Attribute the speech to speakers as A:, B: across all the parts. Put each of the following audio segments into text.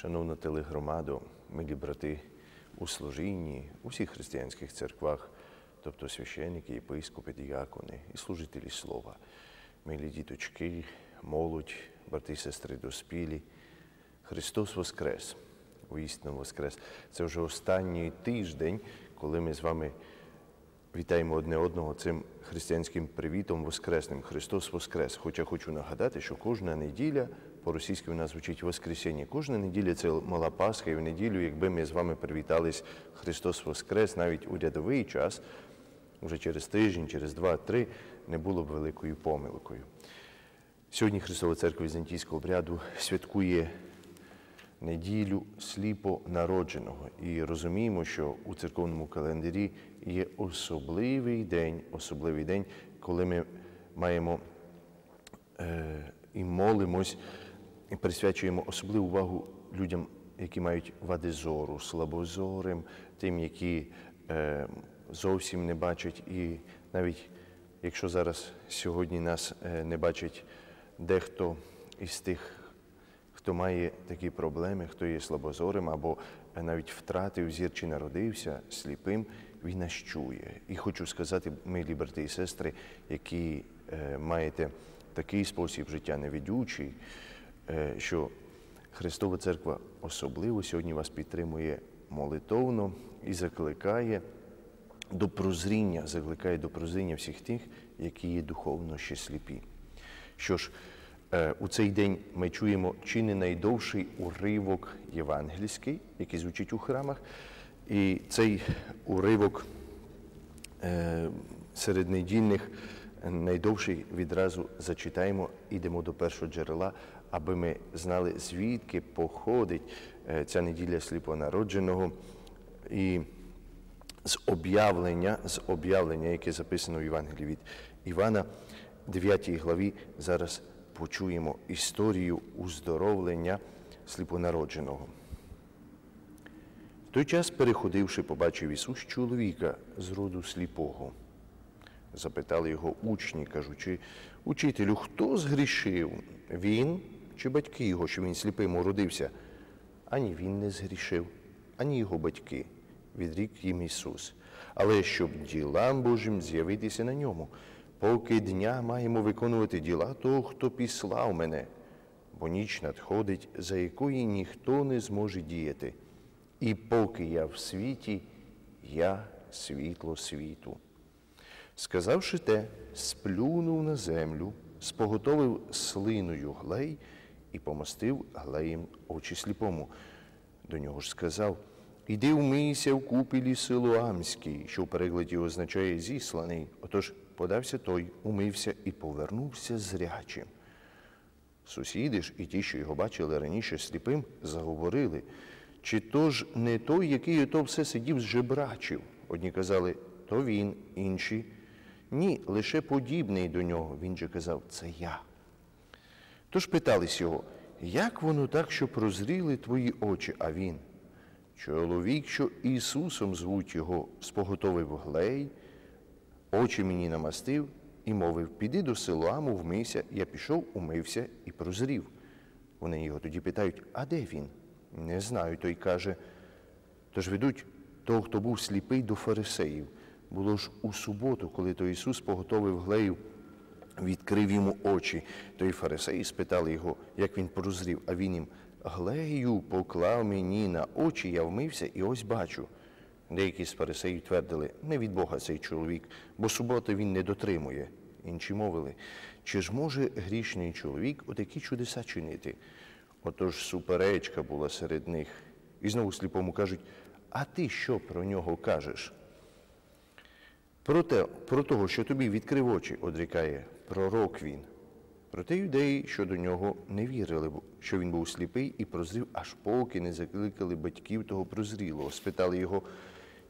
A: Шановна телегромадо, милі брати у служінні, у всіх християнських церквах, тобто священники, єпископи, діякони і служителі слова, милі діточки, молодь, брати і сестри доспілі. Христос Воскрес! Уістину Воскрес! Це вже останній тиждень, коли ми з вами вітаємо одне одного цим християнським привітом Воскресним. Христос Воскрес! Хоча хочу нагадати, що кожна неділя по-російськи нас звучить Воскресіння. Кожна неділя це мала Пасха, і в неділю, якби ми з вами привітались Христос Воскрес, навіть у рядовий час, вже через тиждень, через два-три, не було б великою помилкою. Сьогодні Христова Церква Візантійського обряду святкує неділю сліпо народженого. І розуміємо, що у церковному календарі є особливий день, особливий день, коли ми маємо е, і молимось, і присвячуємо особливу увагу людям, які мають вади зору, слабозорим, тим, які е, зовсім не бачать, і навіть якщо зараз сьогодні нас е, не бачить дехто із тих, хто має такі проблеми, хто є слабозорим або навіть втратив зір чи народився сліпим, він нас чує. І хочу сказати, милі брати і сестри, які е, маєте такий спосіб життя невідючий, е, що Христова Церква особливо сьогодні вас підтримує молитовно і закликає до прозріння, закликає до прозріння всіх тих, які є духовно ще сліпі. Що ж, е, у цей день ми чуємо чи не найдовший уривок євангельський, який звучить у храмах, і цей уривок е, серед недільних найдовший відразу зачитаємо, ідемо до першого джерела, аби ми знали, звідки походить е, ця неділя сліпонародженого. І з об'явлення, з об'явлення, яке записано в Євангелії від Івана, 9 главі, зараз почуємо історію уздоровлення сліпонародженого. В той час, переходивши, побачив Ісус чоловіка з роду сліпого. Запитали його учні, кажучи, учителю, хто згрішив? Він чи батьки його, що він сліпим уродився? Ані він не згрішив, ані його батьки, відрік їм Ісус. Але щоб ділам Божим з'явитися на ньому, поки дня маємо виконувати діла того, хто післав мене, бо ніч надходить, за якої ніхто не зможе діяти. І поки я в світі, я світло світу. Сказавши те, сплюнув на землю, споготовив слиною глей і помастив глеєм очі сліпому. До нього ж сказав: Іди вмийся в купілі Силуамській, що в перекладі означає зісланий. Отож подався той, умився і повернувся зрячим. Сусіди ж і ті, що його бачили раніше сліпим, заговорили. Чи то ж не той, який ото все сидів з жебрачів? Одні казали, то він, інші. Ні, лише подібний до нього. Він же казав, це я. Тож питались його, як воно так, що прозріли твої очі, а він? Чоловік, що Ісусом звуть його, споготовив глей, очі мені намастив і мовив, піди до Силуаму, вмийся. Я пішов, умився і прозрів. Вони його тоді питають, а де він? Не знаю, той каже. Тож ведуть того, хто був сліпий до фарисеїв. Було ж у суботу, коли то Ісус поготовив глею, відкрив йому очі. То й фарисеї спитали його, як він прозрів, а він їм глею поклав мені на очі, я вмився і ось бачу. Деякі з фарисеїв твердили, не від Бога цей чоловік, бо суботи він не дотримує. Інші мовили, чи ж може грішний чоловік отакі чудеса чинити? Отож суперечка була серед них. І знову сліпому кажуть, а ти що про нього кажеш? Про те, про того, що тобі відкрив очі, одрікає пророк він. Проте юдеї, що до нього не вірили, що він був сліпий і прозрів, аж поки не закликали батьків того прозрілого. Спитали його,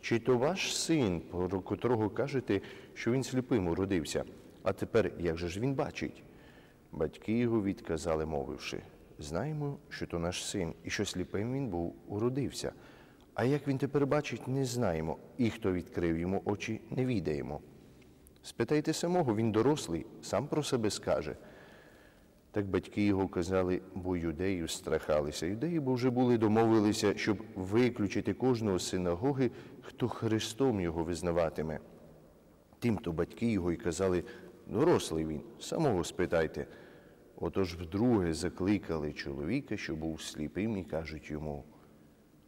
A: чи то ваш син, про котрого кажете, що він сліпим уродився, а тепер як же ж він бачить? Батьки його відказали, мовивши, знаємо, що то наш син, і що сліпим він був, уродився. А як він тепер бачить, не знаємо, і хто відкрив йому очі, не відаємо. Спитайте самого, він дорослий, сам про себе скаже. Так батьки його казали, бо юдеїв страхалися. Юдеї бо вже були домовилися, щоб виключити кожного з синагоги, хто Христом його визнаватиме. Тим-то батьки його й казали, дорослий він, самого спитайте. Отож вдруге закликали чоловіка, що був сліпим, і кажуть йому,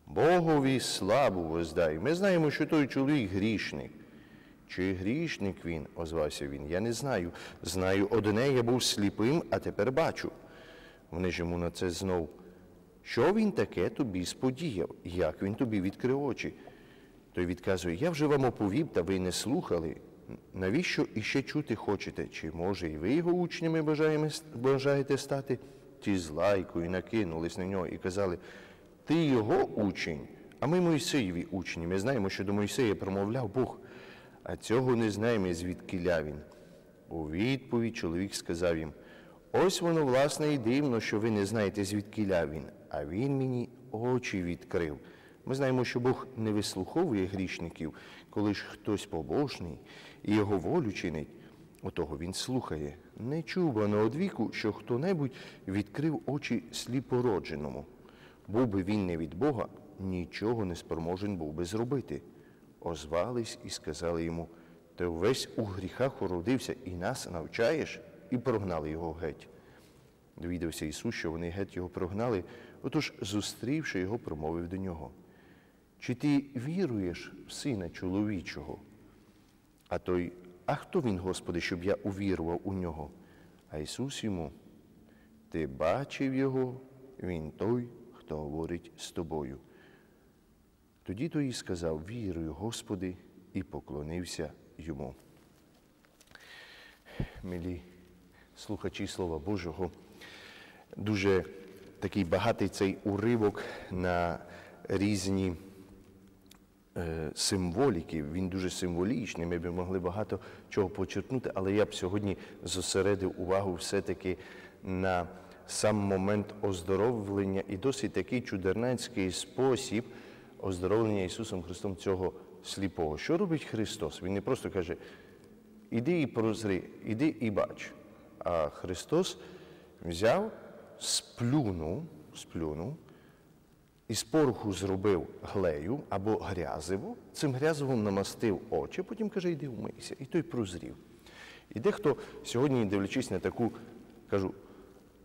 A: Богові славу воздай. Ми знаємо, що той чоловік грішник. Чи грішник він, озвався він, я не знаю. Знаю, одне я був сліпим, а тепер бачу. Вони ж йому на це знов. Що він таке тобі сподіяв? Як він тобі відкрив очі? Той відказує, я вже вам оповів, та ви не слухали. Навіщо іще чути хочете? Чи може і ви його учнями бажаєте стати? Ті з лайкою накинулись на нього і казали, ти його учень, а ми Мойсеєві учні. Ми знаємо, що до Мойсея промовляв Бог, а цього не знаємо, звідкиля він. У відповідь чоловік сказав їм, ось воно, власне, і дивно, що ви не знаєте, звідкиля він, а він мені очі відкрив. Ми знаємо, що Бог не вислуховує грішників, коли ж хтось побожний і його волю чинить, отого він слухає. Не чувано од віку, що хто-небудь відкрив очі сліпородженому. Був би він не від Бога, нічого не спроможен був би зробити. Озвались і сказали йому, ти весь у гріхах уродився і нас навчаєш, і прогнали його геть. Довідався Ісус, що вони геть його прогнали, отож, зустрівши його, промовив до нього. Чи ти віруєш в сина чоловічого? А той, а хто він, Господи, щоб я увірував у нього? А Ісус йому, ти бачив його, він той, хто говорить з тобою. Тоді той сказав, вірую, Господи, і поклонився йому. Милі слухачі Слова Божого, дуже такий багатий цей уривок на різні е, символіки. Він дуже символічний. Ми б могли багато чого почерпнути, але я б сьогодні зосередив увагу все-таки на сам момент оздоровлення і досить такий чудернацький спосіб оздоровлення Ісусом Христом цього сліпого. Що робить Христос? Він не просто каже, іди і прозри, іди і бач. А Христос взяв, сплюнув, сплюнув, із пороху зробив глею або грязиво, цим грязивом намастив очі, потім каже, йди вмийся. І той прозрів. І дехто сьогодні, дивлячись на таку, кажу,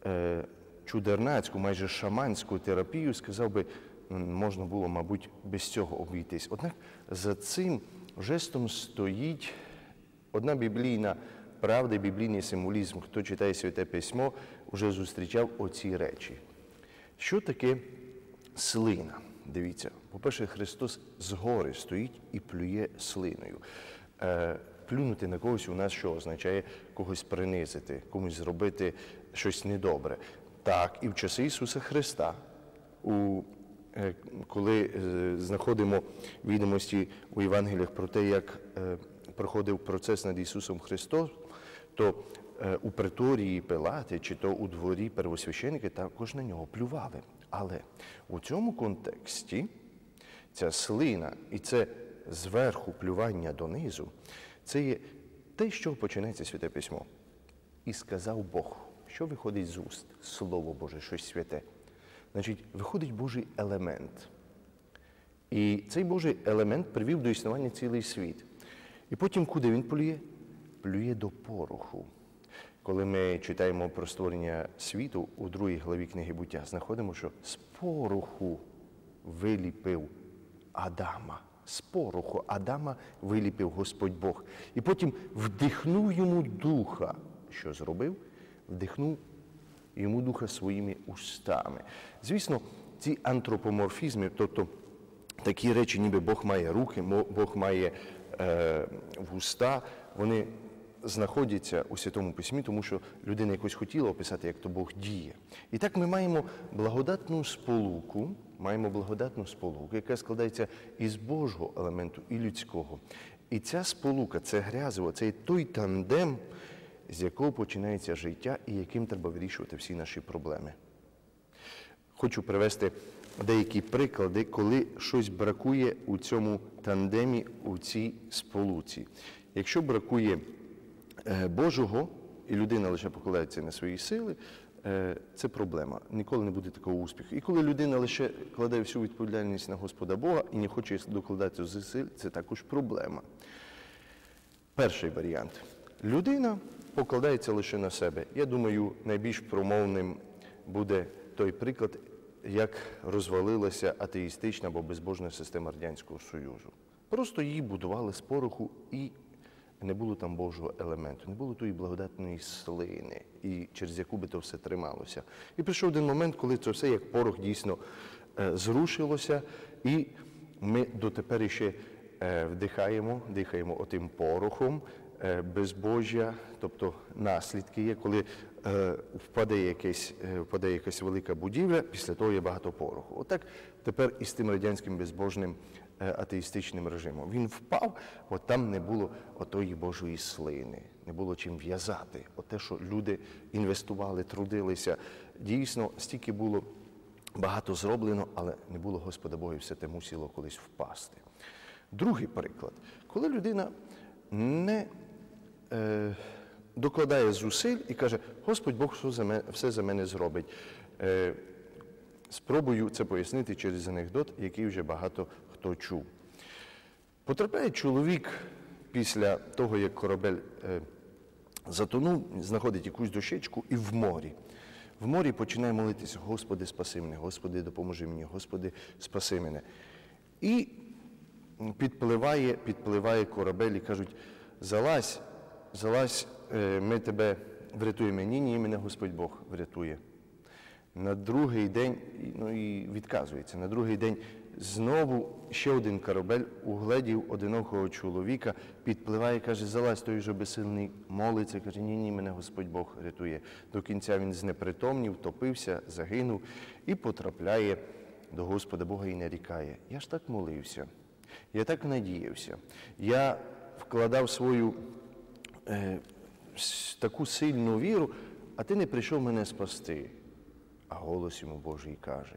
A: е, чудернацьку, майже шаманську терапію, сказав би, можна було, мабуть, без цього обійтись. Однак за цим жестом стоїть одна біблійна правда, біблійний символізм. Хто читає Святе Письмо, вже зустрічав оці речі. Що таке слина? Дивіться, по-перше, Христос згори стоїть і плює слиною. Е, плюнути на когось у нас що означає когось принизити, комусь зробити щось недобре. Так, і в часи Ісуса Христа, у, коли е, знаходимо відомості у Євангеліях про те, як е, проходив процес над Ісусом Христом, то е, у приторії Пилати чи то у дворі первосвященники також на нього плювали. Але у цьому контексті ця слина і це зверху плювання донизу, це є те, що починається Святе Письмо. І сказав Бог, що виходить з уст, Слово Боже, щось святе. Значить, виходить Божий елемент. І цей Божий елемент привів до існування цілий світ. І потім куди він плює? Плює до пороху. Коли ми читаємо про створення світу у другій главі книги буття, знаходимо, що з пороху виліпив Адама. З пороху Адама виліпив Господь Бог. І потім вдихнув йому духа. Що зробив? Вдихнув йому духа своїми устами. Звісно, ці антропоморфізми, тобто такі речі, ніби Бог має руки, Бог має е, вуста, вони знаходяться у Святому Письмі, тому що людина якось хотіла описати, як то Бог діє. І так ми маємо благодатну сполуку, маємо благодатну сполуку, яка складається із Божого елементу і людського. І ця сполука, це грязиво, це той тандем, з якого починається життя і яким треба вирішувати всі наші проблеми. Хочу привести деякі приклади, коли щось бракує у цьому тандемі, у цій сполуці. Якщо бракує е, Божого, і людина лише покладається на свої сили, е, це проблема. Ніколи не буде такого успіху. І коли людина лише кладе всю відповідальність на Господа Бога і не хоче докладати зусиль, це також проблема. Перший варіант. Людина покладається лише на себе. Я думаю, найбільш промовним буде той приклад, як розвалилася атеїстична або безбожна система Радянського Союзу. Просто її будували з пороху і не було там Божого елементу, не було тої благодатної слини, і через яку би то все трималося. І прийшов один момент, коли це все як порох дійсно е, зрушилося, і ми дотепер ще е, вдихаємо, дихаємо отим порохом безбожжя, тобто наслідки є, коли е, впаде, якесь, е, якась велика будівля, після того є багато пороху. Отак тепер і з тим радянським безбожним е, атеїстичним режимом. Він впав, от там не було отої Божої слини, не було чим в'язати. От те, що люди інвестували, трудилися, дійсно стільки було багато зроблено, але не було Господа Бога, і все те мусило колись впасти. Другий приклад, коли людина не е, докладає зусиль і каже, Господь Бог все за мене, все за мене зробить. Е, спробую це пояснити через анекдот, який вже багато хто чув. Потрапляє чоловік після того, як корабель е, затонув, знаходить якусь дощечку і в морі. В морі починає молитися, Господи, спаси мене, Господи, допоможи мені, Господи, спаси мене. І підпливає, підпливає корабель і кажуть, залазь, залазь, е, ми тебе врятуємо. Ні, ні, мене Господь Бог врятує. На другий день, ну і відказується, на другий день знову ще один корабель угледів одинокого чоловіка, підпливає, каже, залазь, той же безсильний молиться, каже, ні, ні, мене Господь Бог рятує. До кінця він знепритомнів, топився, загинув і потрапляє до Господа Бога і нарікає. Я ж так молився, я так надіявся, я вкладав свою е, таку сильну віру, а ти не прийшов мене спасти. А голос йому Божий каже: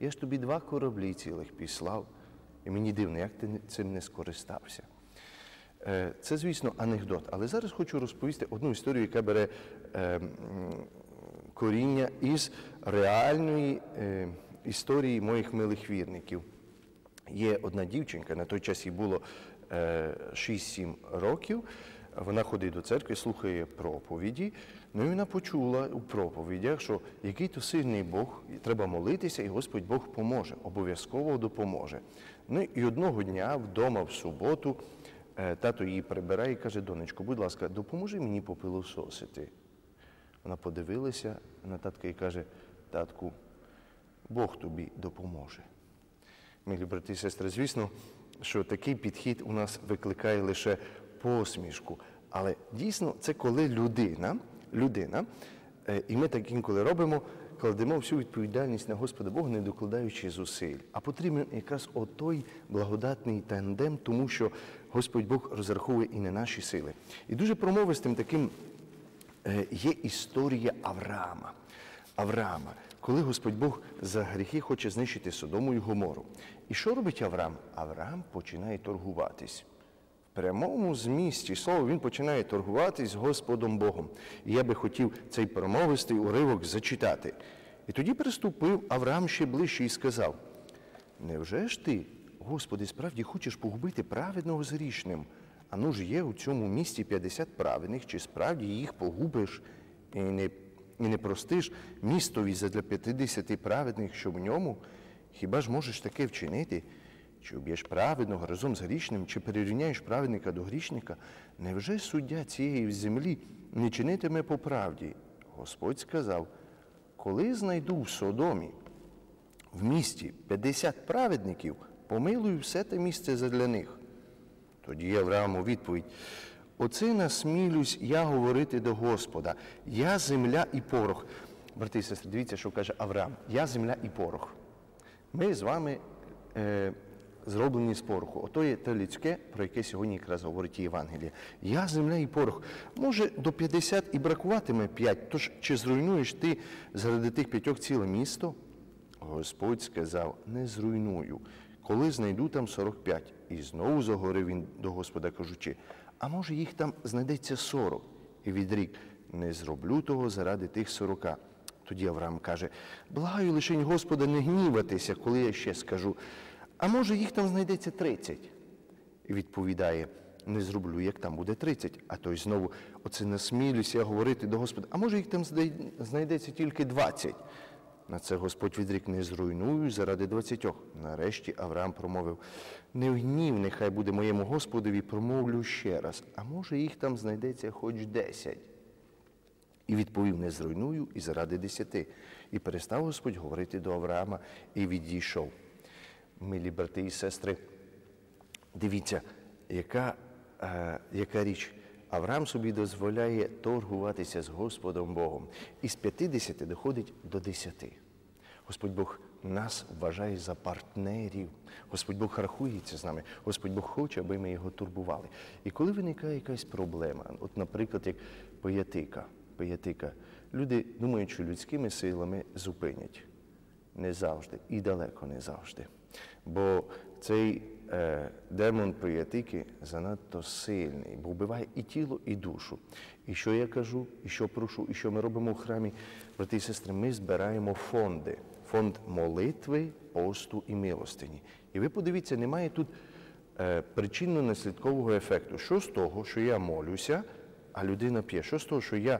A: Я ж тобі два кораблі цілих післав, і мені дивно, як ти цим не скористався. Е, Це, звісно, анекдот. Але зараз хочу розповісти одну історію, яка бере е, коріння із реальної е, історії моїх милих вірників. Є одна дівчинка, на той час їй було е, 6-7 років. Вона ходить до церкви, слухає проповіді. Ну і вона почула у проповідях, що який то сильний Бог, і треба молитися, і Господь Бог поможе, обов'язково допоможе. Ну і одного дня вдома в суботу е, тато її прибирає і каже: донечко, будь ласка, допоможи мені попилососити. Вона подивилася на татка і каже: татку, Бог тобі допоможе. Милі брати і сестри, звісно, що такий підхід у нас викликає лише посмішку. Але дійсно це коли людина, людина, е, і ми так інколи робимо, кладемо всю відповідальність на Господа Бога, не докладаючи зусиль. А потрібен якраз отой благодатний тандем, тому що Господь Бог розраховує і на наші сили. І дуже промовистим таким е, є історія Авраама. Авраама, коли Господь Бог за гріхи хоче знищити Содому і Гомору. І що робить Авраам? Авраам починає торгуватись. Прямому змісті слова він починає торгуватись з Господом Богом. І я би хотів цей промовистий уривок зачитати. І тоді приступив Авраам ще ближче і сказав: Невже ж ти, Господи, справді хочеш погубити праведного з грішним? А ну ж є у цьому місті 50 праведних, чи справді їх погубиш і не, і не простиш містові задля 50 праведних, що в ньому? Хіба ж можеш таке вчинити? Чи об'єш праведного разом з грішним, чи перерівняєш праведника до грішника? Невже суддя цієї землі не чинитиме по правді? Господь сказав, коли знайду в Содомі в місті 50 праведників, помилую все те місце задля них. Тоді Авраам у відповідь: Оце насмілюсь я говорити до Господа. Я земля і порох. Брати і сестри, дивіться, що каже Авраам. Я земля і порох. Ми з вами е, зроблені з пороху. Ото є те людське, про яке сьогодні якраз говорить Євангеліє. Я земля і порох. Може, до 50 і бракуватиме 5, тож чи зруйнуєш ти заради тих п'ятьох ціле місто? Господь сказав, не зруйную, коли знайду там 45. І знову заговорив він до Господа, кажучи, а може їх там знайдеться 40. І відрік, не зроблю того заради тих 40. Тоді Авраам каже: благаю лишень Господа не гніватися, коли я ще скажу. А може їх там знайдеться 30? І відповідає: не зроблю, як там буде 30. А той знову, оце насмілюся говорити до Господа, а може їх там знайдеться тільки 20. На це Господь відрік не зруйную заради двадцятьох. Нарешті Авраам промовив: не гнів, нехай буде моєму Господові, промовлю ще раз. А може їх там знайдеться хоч десять. І відповів: не зруйную і заради десяти. І перестав Господь говорити до Авраама і відійшов. Милі брати і сестри, дивіться, яка, е, яка річ. Авраам собі дозволяє торгуватися з Господом Богом. І з 50 доходить до 10. Господь Бог нас вважає за партнерів. Господь Бог рахується з нами. Господь Бог хоче, аби ми його турбували. І коли виникає якась проблема, от, наприклад, як пиятика, пиятика, люди думають, що людськими силами зупинять. Не завжди і далеко не завжди. Бо цей е, демон приятики занадто сильний, бо вбиває і тіло, і душу. І що я кажу, і що прошу, і що ми робимо в храмі, брати і сестри, ми збираємо фонди. Фонд молитви, посту і милостині. І ви подивіться, немає тут е, причинно-наслідкового ефекту. Що з того, що я молюся, а людина п'є? Що з того, що я,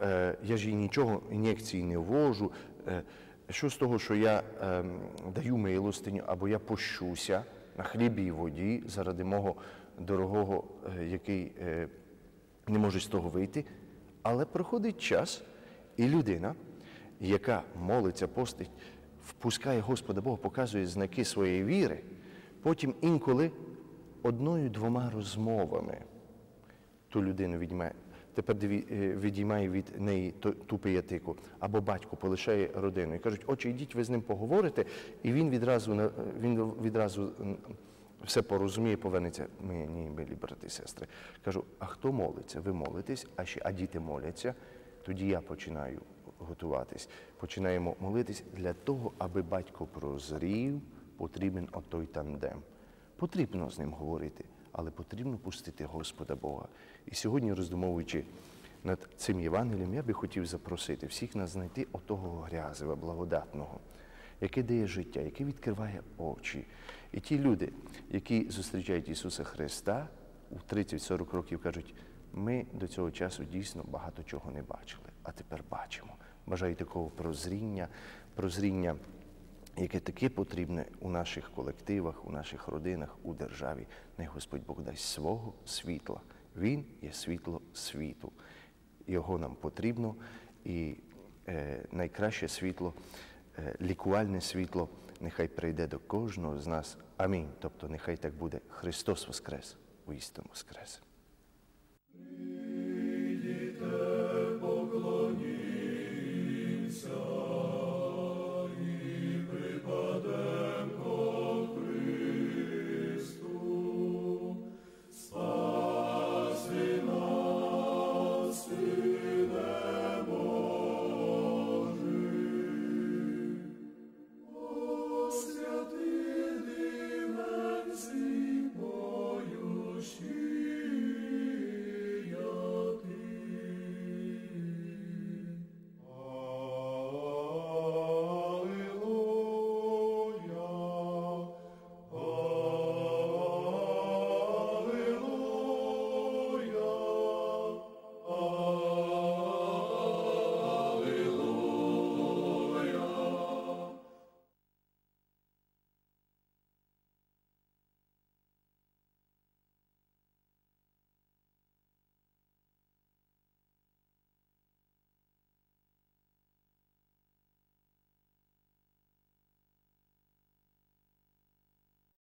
A: е, я ж їй нічого ін'єкції не ввожу? Е, що з того, що я е, даю милостиню або я пощуся на хлібі і воді заради мого дорогого, е, який е, не може з того вийти? Але проходить час, і людина, яка молиться, постить, впускає Господа Бога, показує знаки своєї віри, потім інколи одною-двома розмовами ту людину відіймає. Тепер е, відіймає від неї ту, пиятику, або батько полишає родину і кажуть, отче, йдіть, ви з ним поговорите, і він відразу він відразу все порозуміє, повернеться. Ми ні, милі брати і сестри. Кажу, а хто молиться? Ви молитесь, а ще а діти моляться. Тоді я починаю готуватись. Починаємо молитись для того, аби батько прозрів, потрібен отой тандем. Потрібно з ним говорити, але потрібно пустити Господа Бога. І сьогодні, роздумовуючи над цим Євангелієм, я би хотів запросити всіх нас знайти отого грязива, благодатного, яке дає життя, яке відкриває очі. І ті люди, які зустрічають Ісуса Христа у 30-40 років, кажуть, ми до цього часу дійсно багато чого не бачили, а тепер бачимо. Бажаю такого прозріння, прозріння яке таке потрібне у наших колективах, у наших родинах, у державі. Най Господь Бог дасть свого світла. Він є світло світу. Його нам потрібно, і е, найкраще світло, е, лікувальне світло, нехай прийде до кожного з нас. Амінь. Тобто, нехай так буде. Христос Воскрес, у істину Воскрес.